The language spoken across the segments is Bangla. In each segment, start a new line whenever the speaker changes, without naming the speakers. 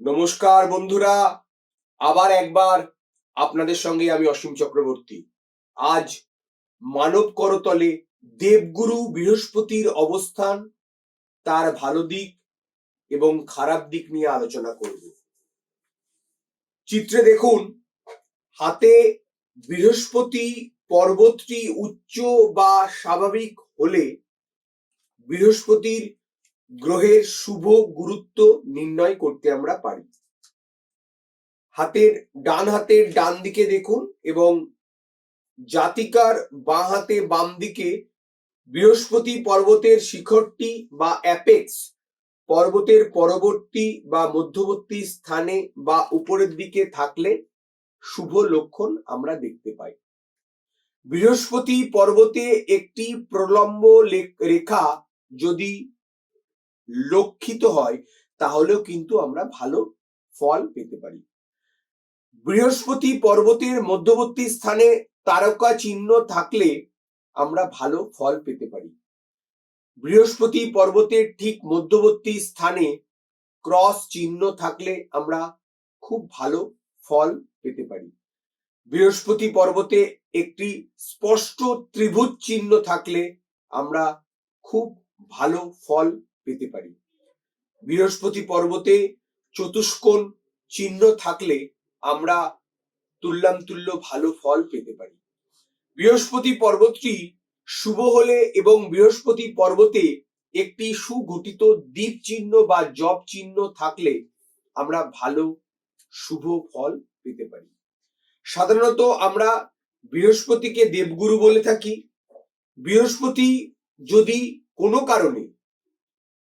নমস্কার বন্ধুরা, আবার একবার আপনাদের সঙ্গে আমি অসীম চক্রবর্তী। আজ মানব করতলে দেবগুরু বৃহস্পতির অবস্থান, তার ভালো দিক এবং খারাপ দিক নিয়ে আলোচনা করব। চিত্রে দেখুন, হাতে বৃহস্পতি পর্বতটি উচ্চ বা স্বাভাবিক হলে বৃহস্পতির গ্রহের শুভ গুরুত্ব নির্ণয় করতে আমরা পারি। হাতের, ডান হাতের ডান দিকে দেখুন এবং জাতিকার বাঁ হাতে বাম দিকে বৃহস্পতি পর্বতের শিখরটি বা অ্যাপেক্স পর্বতের পরবর্তী বা মধ্যবর্তী স্থানে বা উপরের দিকে থাকলে শুভ লক্ষণ আমরা দেখতে পাই। বৃহস্পতি পর্বতে একটি প্রলম্ব রেখা যদি লক্ষিত হয়, তাহলেও কিন্তু আমরা ভালো ফল পেতে পারি। বৃহস্পতি পর্বতের মধ্যবর্তী স্থানে তারকা চিহ্ন থাকলে আমরা ভালো ফল পেতে পারি। বৃহস্পতি পর্বতের ঠিক মধ্যবর্তী স্থানে ক্রস চিহ্ন থাকলে আমরা খুব ভালো ফল পেতে পারি। বৃহস্পতি পর্বতে একটি স্পষ্ট ত্রিভুজ চিহ্ন থাকলে আমরা খুব ভালো ফল পেতে পারি। বৃহস্পতি পর্বতে চতুষ্কোণ চিহ্ন থাকলে আমরা তুল্যাম তুল্য ভালো ফল পেতে পারি। বৃহস্পতি পর্বতটি শুভ হলে এবং বৃহস্পতি পর্বতে একটি সুগঠিত দ্বীপ চিহ্ন বা জব চিহ্ন থাকলে আমরা ভালো, শুভ ফল পেতে পারি। সাধারণত আমরা বৃহস্পতিকে দেবগুরু বলে থাকি। বৃহস্পতি যদি কোনো কারণে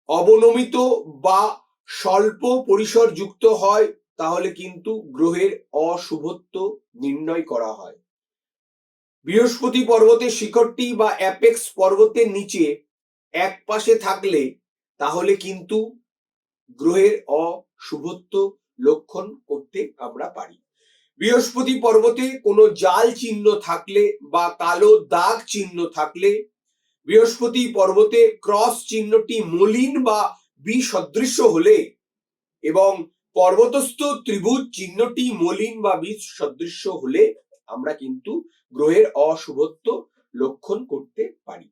অবনমিত বা স্বল্প পরিসর যুক্ত হয়, তাহলে কিন্তু গ্রহের অশুভত্ব নির্ণয় করা হয়। বৃহস্পতি পর্বতের শিখরটি বা অ্যাপেক্স পর্বতের নিচে এক পাশে থাকলে, তাহলে কিন্তু গ্রহের অশুভত্ব লক্ষণ করতে আমরা পারি। বৃহস্পতি পর্বতে কোনো জাল চিহ্ন থাকলে বা কালো দাগ চিহ্ন থাকলে বৃহস্পতি পর্বতে ক্রস চিহ্নটি মলিন বা বিসদৃশ্য হলে এবং পর্বতস্থ ত্রিভুজ চিহ্নটি মলিন বা বিসদৃশ্য হলে আমরা কিন্তু গ্রহের অশুভত্ব লক্ষণ করতে পারি।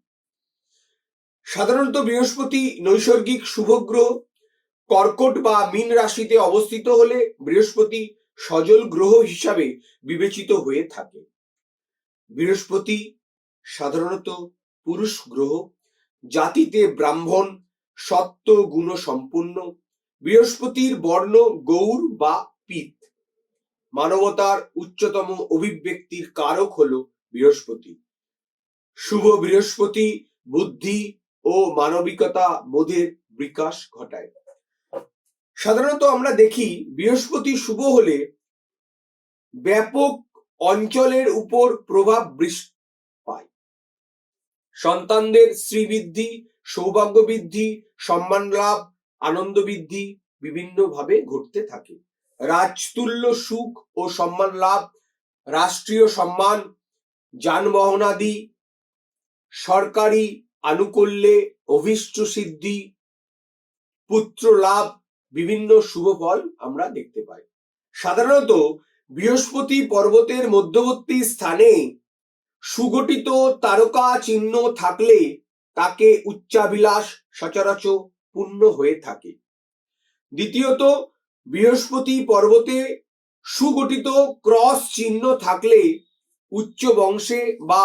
সাধারণত বৃহস্পতি নৈসর্গিক শুভ গ্রহ, কর্কট বা মীন রাশিতে অবস্থিত হলে বৃহস্পতি সজল গ্রহ হিসাবে বিবেচিত হয়ে থাকে। বৃহস্পতি সাধারণত পুরুষ গ্রহ, জাতিতে ব্রাহ্মণ সত্য গুণ সম্পূর্ণ, বৃহস্পতির বর্ণ গৌর বা পিত। মানবতার উচ্চতম অভিব্যক্তির কারক হলো বৃহস্পতি। শুভ বৃহস্পতি, বুদ্ধি ও মানবিকতা বোধের বিকাশ ঘটায়। সাধারণত আমরা দেখি বৃহস্পতি শুভ হলে ব্যাপক অঞ্চলের উপর প্রভাব সন্তানদের শ্রীবৃদ্ধি সৌভাগ্য বৃদ্ধি সম্মান লাভ আনন্দ বৃদ্ধি বিভিন্ন ভাবে ঘটতে থাকে। রাজতুল্য সুখ ও সম্মান লাভ রাষ্ট্রীয় সম্মান, যানবাহনাদি, সরকারি আনুকূল্যে অভিষ্ট সিদ্ধি পুত্র লাভ বিভিন্ন শুভ ফল আমরা দেখতে পাই। সাধারণত বৃহস্পতি পর্বতের মধ্যবর্তী স্থানে সুগঠিত তারকা চিহ্ন থাকলে তাকে উচ্চাভিলাষ সচরাচর পূর্ণ হয়ে থাকে। দ্বিতীয়ত, বৃহস্পতি পর্বতে সুগঠিত ক্রস চিহ্ন থাকলে উচ্চ বংশে বা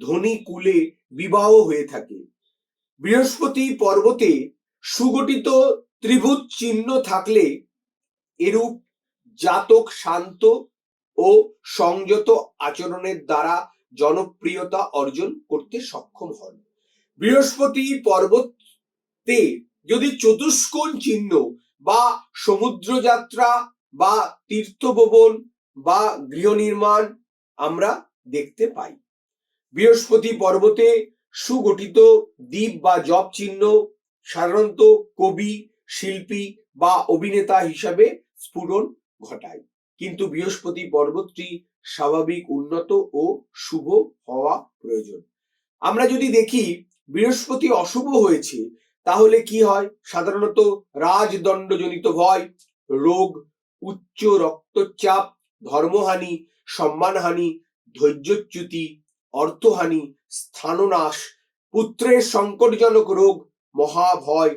ধনী কুলে বিবাহ হয়ে থাকে। বৃহস্পতি পর্বতে সুগঠিত ত্রিভুজ চিহ্ন থাকলে এরূপ জাতক শান্ত ও সংযত আচরণের দ্বারা জনপ্রিয়তা অর্জন করতে সক্ষম হন। বৃহস্পতি পর্বতে যদি চতুষ্কোণ চিহ্ন বা সমুদ্র যাত্রা বা তীর্থভবন বা গৃহ নির্মাণ আমরা দেখতে পাই। বৃহস্পতি পর্বতে সুগঠিত দ্বীপ বা জব চিহ্ন, সাধারণত কবি, শিল্পী বা অভিনেতা হিসাবে স্ফুরণ ঘটায়। কিন্তু বৃহস্পতি পর্বতটি স্বাভাবিক, উন্নত ও শুভ হওয়া প্রয়োজন। আমরা যদি দেখি বৃহস্পতি অশুভ হয়েছে, তাহলে কি হয়? সাধারণত রাজদণ্ডজনিত ভয়, রোগ, উচ্চ রক্তচাপ, ধর্মহানি, সম্মানহানি, ধৈর্যচ্যুতি, অর্থহানি, স্থাননাশ, পুত্রের সংকটজনক রোগ, মহাভয়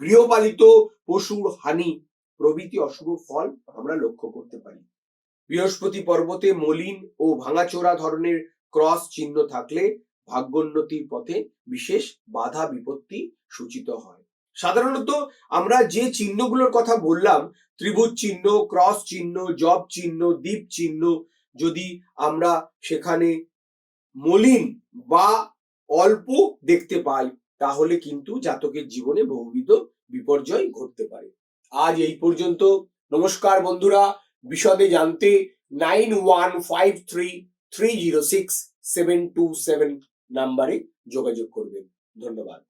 গৃহপালিত পশুর হানি প্রভৃতি অশুভ ফল আমরা লক্ষ্য করতে পারি। বৃহস্পতি পর্বতে মলিন ও ভাঙাচোরা ধরনের ক্রস চিহ্ন থাকলে ভাগ্যোন্নতির পথে বিশেষ বাধা বিপত্তি সূচিত হয়। সাধারণত আমরা যে চিহ্নগুলোর কথা বললাম, ত্রিভুজ চিহ্ন, ক্রস চিহ্ন, জব চিহ্ন, দ্বীপ চিহ্ন, যদি আমরা সেখানে মলিন বা অল্প দেখতে পাই, তাহলে কিন্তু জাতকের জীবনে বহুবিধ বিপর্যয় ঘটতে পারে। আজ এই পর্যন্ত। নমস্কার বন্ধুরা। বিশদে জানতে nine one five three three zero six seven two seven নাম্বারে যোগাযোগ করবেন। ধন্যবাদ।